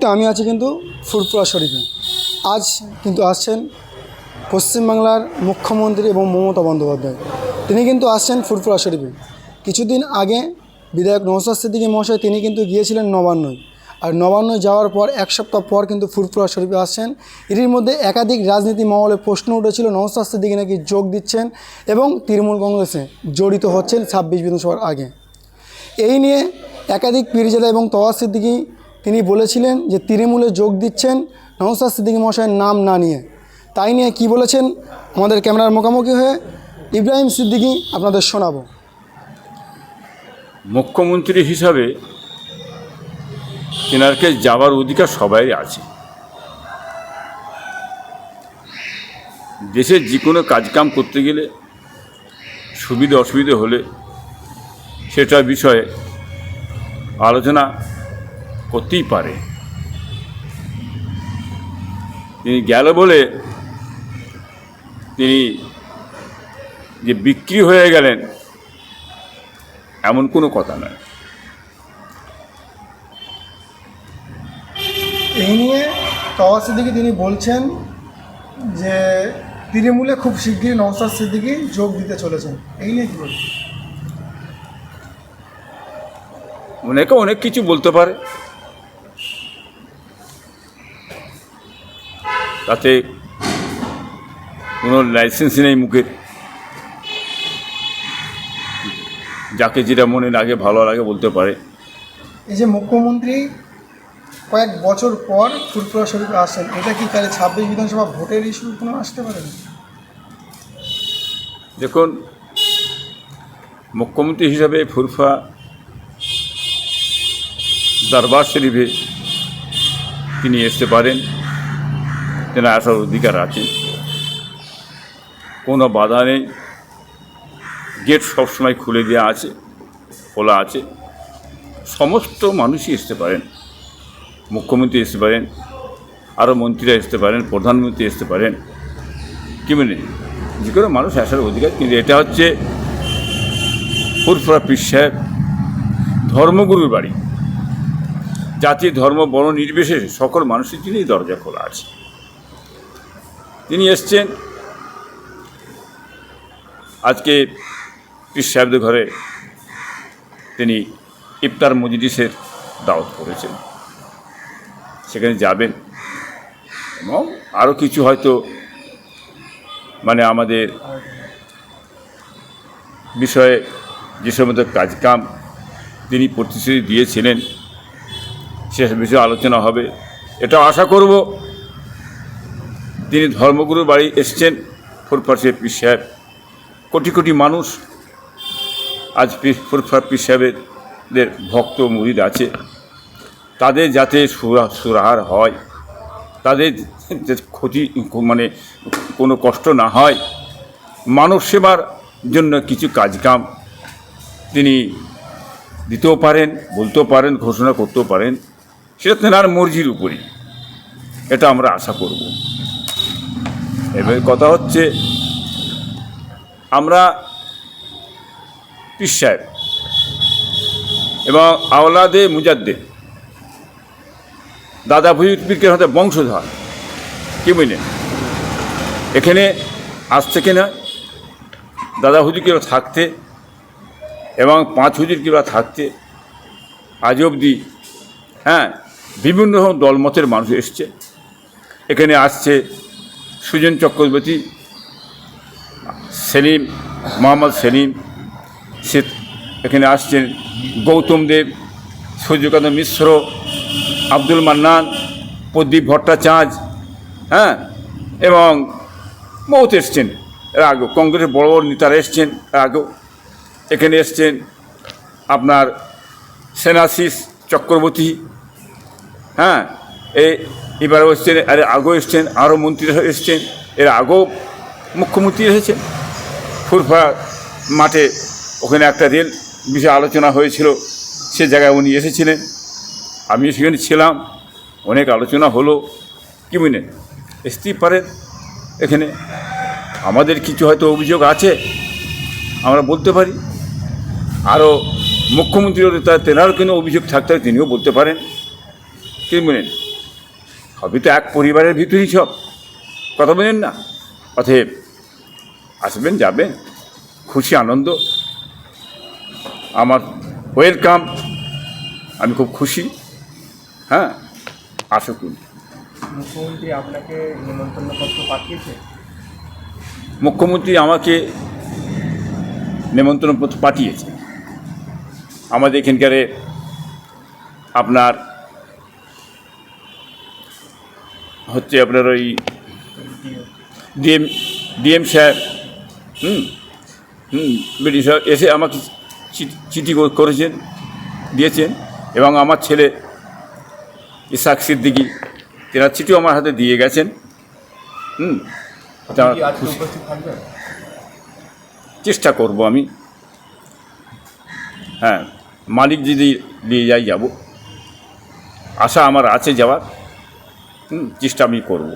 মুহূর্তে আমি আছি কিন্তু ফুরপুরা শরীফে। আজ কিন্তু আসছেন পশ্চিমবাংলার মুখ্যমন্ত্রী এবং মমতা বন্দ্যোপাধ্যায়। তিনি কিন্তু আসছেন ফুরপুরা শরীফে। কিছুদিন আগে বিধায়ক নৌসাদ সিদ্দিকী মহাশয় তিনি কিন্তু গিয়েছিলেন নবান্নয়। আর নবান্নয় যাওয়ার পর এক সপ্তাহ পর কিন্তু ফুরফুরা শরীফে আসছেন। এটির মধ্যে একাধিক রাজনীতি মহলে প্রশ্ন উঠেছিল নৌসাদ সিদ্দিকী নাকি যোগ দিচ্ছেন এবং তৃণমূল কংগ্রেসে জড়িত হচ্ছেন ছাব্বিশ বিধানসভার আগে। এই নিয়ে একাধিক পীরজাদা এবং তওয়া সিদ্দিকী তিনি বলেছিলেন যে তৃণমূলে যোগ দিচ্ছেন নওসাদ সিদ্দিকী মহাশয়ের নাম না নিয়ে। তাই নিয়ে কি বলেছেন? আমাদের ক্যামেরার মুখোমুখি হয়ে ইব্রাহিম সিদ্দিকী আপনাদের শোনাবো। মুখ্যমন্ত্রী হিসাবে তেনারকে যাওয়ার অধিকার সবাই আছে। দেশের যে কোনো কাজকাম করতে গেলে সুবিধে অসুবিধে হলে সেটা বিষয়ে আলোচনা করতেই পারে। তিনি গেল বলে তিনি যে বিক্রি হয়ে গেলেন এমন কোনো কথা নয়। এই নিয়ে তওয়া সিদ্দিকী তিনি বলছেন যে তৃণমূলে খুব শিগগিরই নওসাদ সিদ্দিকী যোগ দিতে চলেছেন। এই নিয়ে কি বলছেন? অনেকে অনেক কিছু বলতে পারে। তাতে কোনো লাইসেন্স নেই মুখের। যাকে যেটা মনে লাগে ভালো লাগে বলতে পারে। এই যে মুখ্যমন্ত্রী কয়েক বছর পর ফুরপুরা শরীফে আসেন এটা কি তাহলে ছাব্বিশ বিধানসভা ভোটের ইস্যু কোনো আসতে পারে? দেখুন মুখ্যমন্ত্রী হিসাবে ফুরফা দরবার শরীফে তিনি আসতে পারেন। তেনার আসার অধিকার আছে। কোনো বাধা নেই। গেট সবসময় খুলে দেওয়া আছে, খোলা আছে। সমস্ত মানুষই আসতে পারেন। মুখ্যমন্ত্রী আসতে পারেন, আরও মন্ত্রীরা আসতে পারেন, প্রধানমন্ত্রী আসতে পারেন। কি মানে যে কোনো মানুষ আসার অধিকার। কিন্তু এটা হচ্ছে ফুরফুরা পীর সাহেব, ধর্মগুরুর বাড়ি। জাতি, ধর্ম বড় নির্বিশেষে সকল মানুষের জন্যই দরজা খোলা আছে। তিনি এসছেন। আজকে পীর সাহেবদের ঘরে তিনি ইফতার মজলিসের দাওয়াত করেছেন। সেখানে যাবেন এবং আরও কিছু হয়তো মানে আমাদের বিষয়ে যে সমস্ত কাজকাম তিনি প্রতিশ্রুতি দিয়েছিলেন, সে বিষয়ে আলোচনা হবে। এটাও আশা করব তিনি ধর্মগুরুর বাড়ি এসছেন, ফুরফার পীর সাহেব। কোটি কোটি মানুষ আজ ফুরফার পীর সাহেবের ভক্ত মুরিদ আছে। তাদের যাতে সুরা, সুরাহার হয়, তাদের ক্ষতি মানে কোনো কষ্ট না হয়, মানব সেবার জন্য কিছু কাজকাম তিনি দিতেও পারেন, বলতেও পারেন, ঘোষণা করতেও পারেন। সেটা তেনার মর্জির উপরই। এটা আমরা আশা করব। এবার কথা হচ্ছে আমরা পীর সাহেব এবং আওলাদে মুজাদ্দে দাদা ভুজুর পীরকে হাতে বংশধর, কি বুঝলেন এখানে আজ থেকে নয় দাদা হুজুর থাকতে এবং পাঁচ হুজুর কিবা থাকতে আজ অবধি হ্যাঁ বিভিন্ন রকম দলমতের মানুষ এসছে। এখানে আসছে সুজন চক্রবর্তী, সেলিম, মোহাম্মদ সেলিম, সে এখানে আসছেন। গৌতম দেব, সূর্যকান্ত মিশ্র, আব্দুল মান্নান, প্রদীপ ভট্টাচার্য হ্যাঁ এবং বহুত এসছেন। এর আগেও কংগ্রেসের বড় বড় নেতারা এসছেন, এর আগেও এখানে এসছেন। আপনার সেনাশিস চক্রবর্তী হ্যাঁ এই এবার এসছেন, এর আগেও এসছেন, আরও মন্ত্রীরা এসছেন, এর আগেও মুখ্যমন্ত্রী এসেছেন। ফুরফা মাঠে ওখানে একটা রেল বিষয়ে আলোচনা হয়েছিল, সে জায়গায় উনি এসেছিলেন। আমি সেখানে ছিলাম, অনেক আলোচনা হলো। কি বুঝলেন আসতেই পারেন এখানে। আমাদের কিছু হয়তো অভিযোগ আছে, আমরা বলতে পারি। আরও মুখ্যমন্ত্রীর তার তেনারও কোনো অভিযোগ থাকতে তিনিও বলতে পারেন। কি বুঝলেন সবই তো এক পরিবারের ভিতরেই সব। কথা বলেন না। অতএব আসবেন যাবেন। খুশি আনন্দ। আমার ওয়েলকাম আমি খুব খুশি। হ্যাঁ আসুন মুখ্যমন্ত্রী আপনাকে নিমন্ত্রণ পত্র পাঠিয়েছে? মুখ্যমন্ত্রী আমাকে নিমন্ত্রণ পত্র পাঠিয়েছে। আমাদের এখানকার আপনার হচ্ছে আপনার ওই ডিএম ডিএম সাহেব হুম হুম ব্রিটিশ সাহেব এসে আমাকে চিঠি- করেছেন দিয়েছেন এবং আমার ছেলে ইসাক সিদ্দিকি তেনার চিঠিও আমার হাতে দিয়ে গেছেন হুম তা কি আজকে খুশি উপস্থিত থাকবেন? চেষ্টা করব আমি। হ্যাঁ মালিক যদি নিয়ে যাই যাব। আশা আমার আছে যাওয়ার। চেষ্টা আমি করব।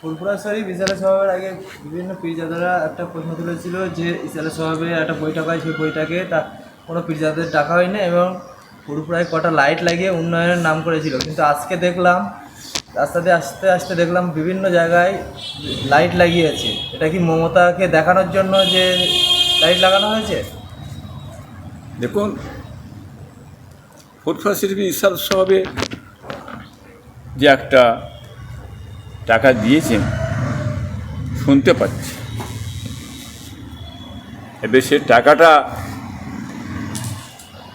ফুলপুরা শরীফ ইসালে সাহেবের আগে বিভিন্ন পীরজাদারা একটা প্রশ্ন তুলেছিল যে ইসালে সাহেবের একটা বৈঠক হয় সেই বৈঠকে তা কোনো পীরজাদের ডাকা হয়নি এবং ফুলপুরায় কটা লাইট লাগিয়ে উন্নয়নের নাম করেছিল। কিন্তু আজকে দেখলাম রাস্তা দিয়ে আস্তে আস্তে দেখলাম বিভিন্ন জায়গায় লাইট লাগিয়েছে। এটা কি মমতাকে দেখানোর জন্য যে লাইট লাগানো হয়েছে? দেখুন ফুটফা শরীফ ইসাল সাহেবে যে একটা টাকা দিয়েছেন, শুনতে পাচ্ছি। এবার সে টাকাটা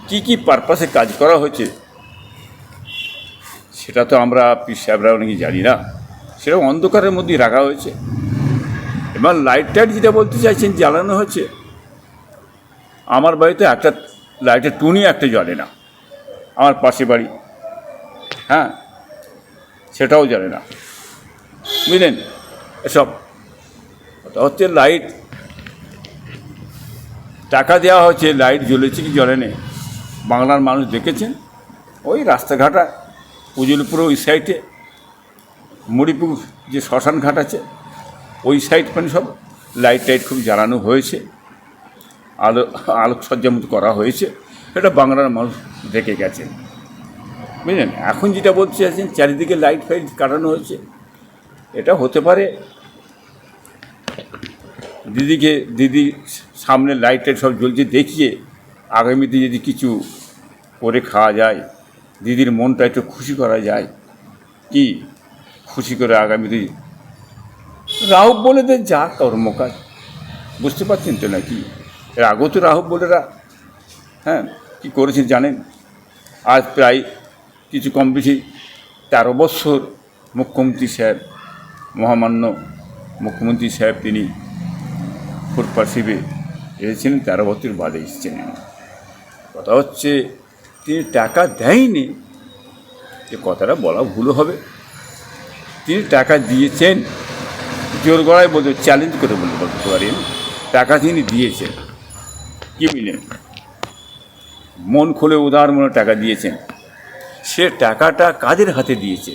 কি কি পারপাসে কাজ করা হয়েছে, সেটা তো আমরা পীর সাহেবরা অনেকে জানি না। সেটা অন্ধকারের মধ্যেই রাখা হয়েছে। এবার লাইট টাইট যেটা বলতে চাইছেন, জ্বালানো হয়েছে। আমার বাড়িতে একটা লাইটের টুনি একটা জ্বলে না। আমার পাশে বাড়ি। হ্যাঁ? সেটাও জানে না। বুঝলেন? এসব। হচ্ছে লাইট। টাকা দেওয়া হচ্ছে লাইট জ্বলেছে কি জ্বলে নেই বাংলার মানুষ দেখেছেন? ওই রাস্তাঘাটা পুজলপুর ওই সাইডে। মুড়িপুর যে শ্মশান ঘাট আছে, ওই সাইড মানে সব লাইট টাইট খুব জ্বালানো হয়েছে। আলো আলোকসজ্জা মতো করা হয়েছে। এটা বাংলার মানুষ দেখে গেছেন। বুঝলেন? এখন যেটা বলতে চাইছেন চারিদিকে লাইট ফাইট কাটানো হয়েছে এটা হতে পারে দিদিকে, দিদি সামনে লাইট টাইট সব জ্বলছে, দেখিয়ে আগামীতে যদি কিছু করে খাওয়া যায়, দিদির মনটা একটু খুশি করা যায়। কি খুশি করে আগামীতে? রাহুব বলে দেন, যা কর্মকাজ। বুঝতে পারছেন তো নাকি? এর আগেও তো রাহুব বলেরা হ্যাঁ কী করেছেন জানেন? আজ প্রায় কিছু কম বেশি তেরো বৎসর মুখ্যমন্ত্রী সাহেব, মহামান্য মুখ্যমন্ত্রী সাহেব তিনি ফুটপাথ শিবে এসেছিলেন, তেরো বছর বাদে এসেছেন কথা হচ্ছে, তিনি টাকা দেয়নি, এ কথাটা বলা ভুল হবে। তিনি টাকা দিয়েছেন, জোর গড়ায় বলতে চ্যালেঞ্জ করে বলতে বলতে পারেন টাকা তিনি দিয়েছেন। কি মিলেন মন খুলে উদার মনে টাকা দিয়েছেন। সে টাকাটা কাদের হাতে দিয়েছে?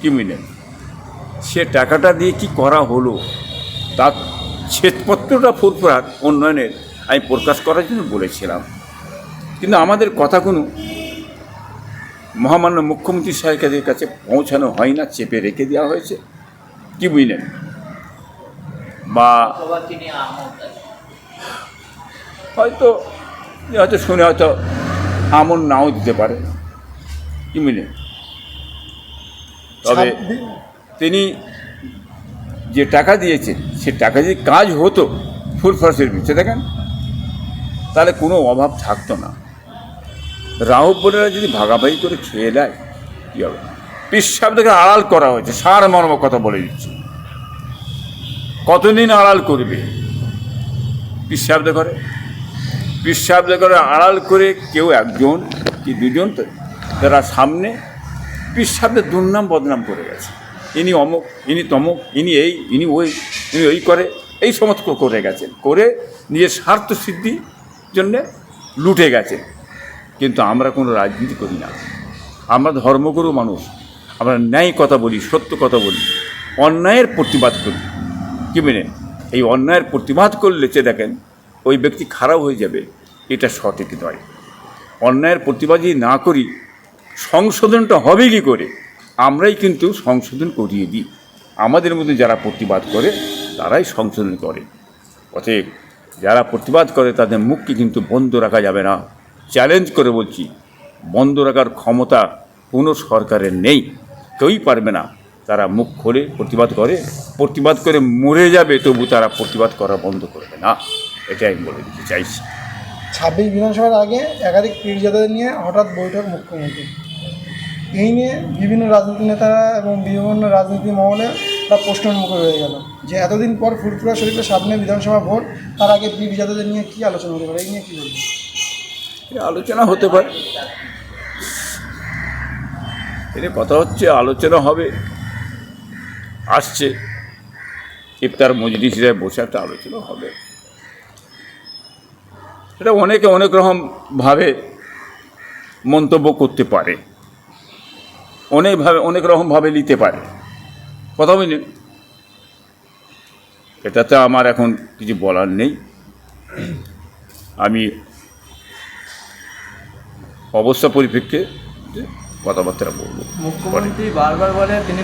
কি মিলেন সে টাকাটা দিয়ে কি করা হলো? তার শ্বেতপত্রটা ফুরফুরার উন্নয়নের আমি প্রকাশ করার জন্য বলেছিলাম। কিন্তু আমাদের কথা কোনো মহামান্য মুখ্যমন্ত্রী সাহেবের কাছে পৌঁছানো হয় না চেপে রেখে দেওয়া হয়েছে। কি বুঝলেন বা হয়তো হয়তো শুনে হয়তো আমন নাও দিতে পারে। বুঝলেন তবে তিনি যে টাকা দিয়েছেন সে টাকা যদি কাজ হতো ফুল ফসলের পিছিয়ে দেখেন তাহলে কোনো অভাব থাকতো না। রাহুল বোনেরা যদি ভাগাভাগি করে খেয়ে দেয় কী হবে? পিসাবটাকে আড়াল করা হয়েছে সার মর্ম কথা বলে দিচ্ছি। কতদিন আড়াল করবে? পিসাবদে করে। পিসাবদে করে আড়াল করে কেউ একজন কি দুজন তারা সামনে পিসাবদের দুর্নাম বদনাম করে গেছে। ইনি অমুক, ইনি তমুক, ইনি এই, ইনি ওই ইনি ওই করে, এই সমস্ত করে গেছেন। করে নিজের স্বার্থ সিদ্ধির জন্যে লুটে গেছে কিন্তু আমরা কোনো রাজনীতি করি না। আমরা ধর্মগুরু মানুষ। আমরা ন্যায় কথা বলি, সত্য কথা বলি, অন্যায়ের প্রতিবাদ করি। কি মেনে এই অন্যায়ের প্রতিবাদ করলে যে দেখেন ওই ব্যক্তি খারাপ হয়ে যাবে, এটা সঠিক নয়। অন্যায়ের প্রতিবাদ যদি না করি, সংশোধনটা হবে কি করে, আমরাই কিন্তু সংশোধন করিয়ে দিই। আমাদের মধ্যে যারা প্রতিবাদ করে, তারাই সংশোধন করে। অতএব যারা প্রতিবাদ করে, তাদের মুখকে কিন্তু বন্ধ রাখা যাবে না। চ্যালেঞ্জ করে বলছি, বন্ধ রাখার ক্ষমতা কোনো সরকারের নেই। কেউই পারবে না। তারা মুখ খোলে প্রতিবাদ করে প্রতিবাদ করে মরে যাবে, তবু তারা প্রতিবাদ করা বন্ধ করবে না। এটাই আমি বলে দিতে চাইছি। ছাব্বিশ বিধানসভার আগে একাধিক পীরজাদাদের নিয়ে হঠাৎ বৈঠক মুখ্যমন্ত্রী। এই নিয়ে বিভিন্ন রাজনীতি নেতারা এবং বিভিন্ন রাজনীতি মহলে তা প্রশ্নের মুখে রয়ে গেল যে এতদিন পর ফুরফুরা শরীফের সামনে বিধানসভা ভোট তার আগে পীরজাদাদের নিয়ে কী আলোচনা হতে পারে? এই নিয়ে কী বলবেন? এ আলোচনা হতে পারে। এটা কথা হচ্ছে আলোচনা হবে আসছে। ইফতার মজলিসে বসে একটা আলোচনা হবে। সেটা অনেকে অনেক রকমভাবে মন্তব্য করতে পারে। অনেকভাবে অনেক রকমভাবে নিতে পারে। কথা বুঝলেন এটাতে আমার এখন কিছু বলার নেই। আমি অবস্থা পরিপ্রেক্ষিতে কথাবার্তা বলব। মুখ্যমন্ত্রী বারবার বলে তিনি